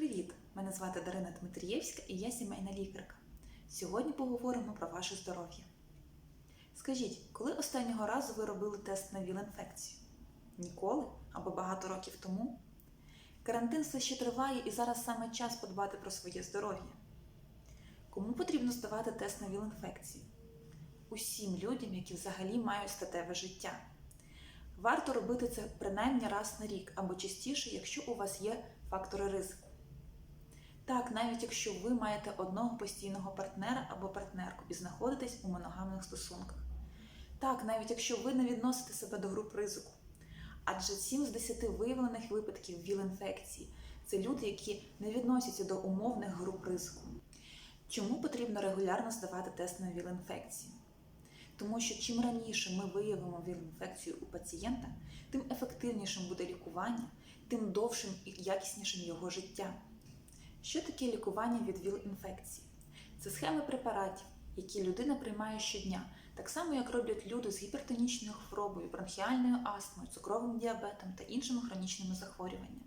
Привіт! Мене звати Дарина Дмитрієвська і я сімейна лікарка. Сьогодні поговоримо про ваше здоров'я. Скажіть, коли останнього разу ви робили тест на ВІЛ-інфекцію? Ніколи або багато років тому? Карантин все ще триває і зараз саме час подбати про своє здоров'я. Кому потрібно здавати тест на ВІЛ-інфекцію? Усім людям, які взагалі мають статеве життя. Варто робити це принаймні раз на рік або частіше, якщо у вас є фактори ризику. Так, навіть якщо ви маєте одного постійного партнера або партнерку і знаходитесь у моногамних стосунках. Так, навіть якщо ви не відносите себе до груп ризику. Адже 7 з 10 виявлених випадків ВІЛ-інфекції це люди, які не відносяться до умовних груп ризику. Чому потрібно регулярно здавати тест на ВІЛ-інфекцію? Тому що чим раніше ми виявимо ВІЛ-інфекцію у пацієнта, тим ефективнішим буде лікування, тим довшим і якіснішим його життя. Що таке лікування від ВІЛ-інфекції? Це схеми препаратів, які людина приймає щодня, так само як роблять люди з гіпертонічною хворобою, бронхіальною астмою, цукровим діабетом та іншими хронічними захворюваннями.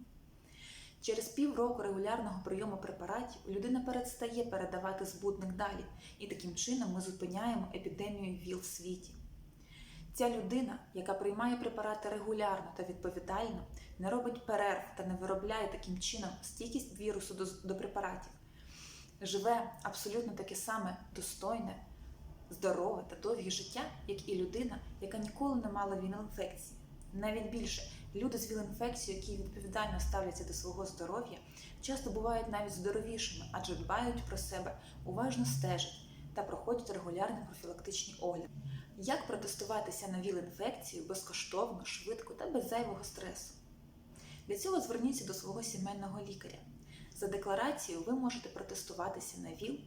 Через півроку регулярного прийому препаратів людина перестає передавати збудник далі, і таким чином ми зупиняємо епідемію ВІЛ в світі. Ця людина, яка приймає препарати регулярно та відповідально, не робить перерв та не виробляє таким чином стійкість вірусу до, до препаратів, живе абсолютно таке саме достойне, здорове та довге життя, як і людина, яка ніколи не мала віл-інфекції. Навіть більше люди з віл-інфекцією, які відповідально ставляться до свого здоров'я, часто бувають навіть здоровішими, адже дбають про себе, уважно стежать та проходять регулярні профілактичні огляди. Як протестуватися на ВІЛ-інфекцію безкоштовно, швидко та без зайвого стресу? Для цього зверніться до свого сімейного лікаря. За декларацією ви можете протестуватися на ВІЛ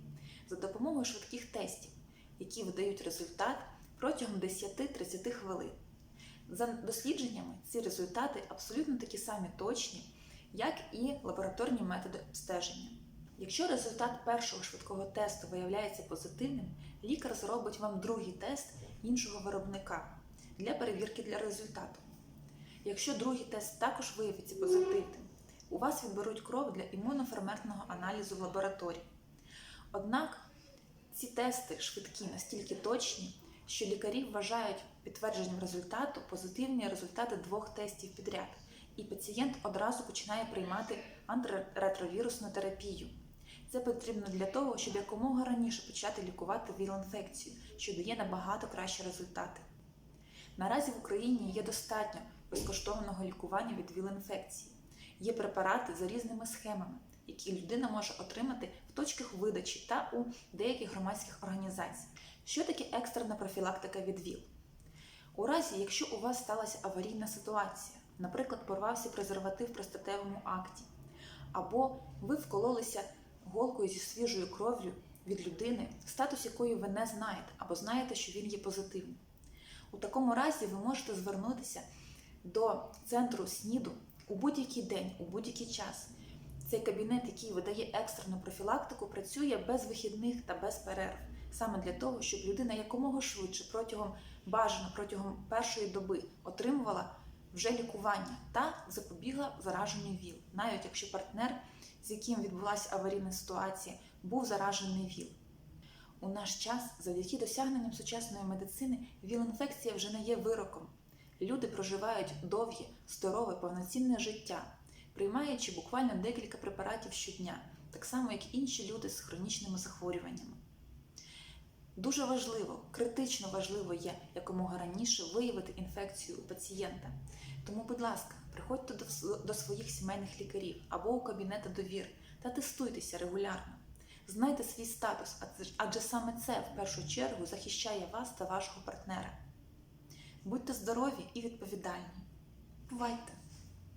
за допомогою швидких тестів, які видають результат протягом 10-30 хвилин. За дослідженнями, ці результати абсолютно такі самі точні, як і лабораторні методи обстеження. Якщо результат першого швидкого тесту виявляється позитивним, лікар зробить вам другий тест іншого виробника для перевірки для результату. Якщо другий тест також виявиться позитивним, у вас відберуть кров для імуноферментного аналізу в лабораторії. Однак ці тести швидкі настільки точні, що лікарі вважають підтвердженням результату позитивні результати двох тестів підряд, і пацієнт одразу починає приймати антиретровірусну терапію. Це потрібно для того, щоб якомога раніше почати лікувати ВІЛ-інфекцію, що дає набагато кращі результати. Наразі в Україні є достатньо безкоштовного лікування від ВІЛ-інфекції. Є препарати за різними схемами, які людина може отримати в точках видачі та у деяких громадських організаціях. Що таке екстрена профілактика від ВІЛ? У разі, якщо у вас сталася аварійна ситуація, наприклад, порвався презерватив при статевому акті, або ви вкололися голкою зі свіжою кров'ю від людини, статус якої ви не знаєте, або знаєте, що він є позитивним. У такому разі ви можете звернутися до центру СНІДу у будь-який день, у будь-який час. Цей кабінет, який видає екстрену профілактику, працює без вихідних та без перерв, саме для того, щоб людина якомога швидше протягом бажано протягом першої доби отримувала вже лікування та запобігла зараженню ВІЛ, навіть якщо партнер, з яким відбулася аварійна ситуація, був заражений ВІЛ. У наш час, завдяки досягненням сучасної медицини, ВІЛ-інфекція вже не є вироком. Люди проживають довге, здорове, повноцінне життя, приймаючи буквально декілька препаратів щодня, так само як інші люди з хронічними захворюваннями. Дуже важливо, критично важливо є якомога раніше виявити інфекцію у пацієнта. Тому, будь ласка, приходьте до, до своїх сімейних лікарів або у кабінети довір та тестуйтеся регулярно. Знайте свій статус, адже саме це в першу чергу захищає вас та вашого партнера. Будьте здорові і відповідальні. Бувайте!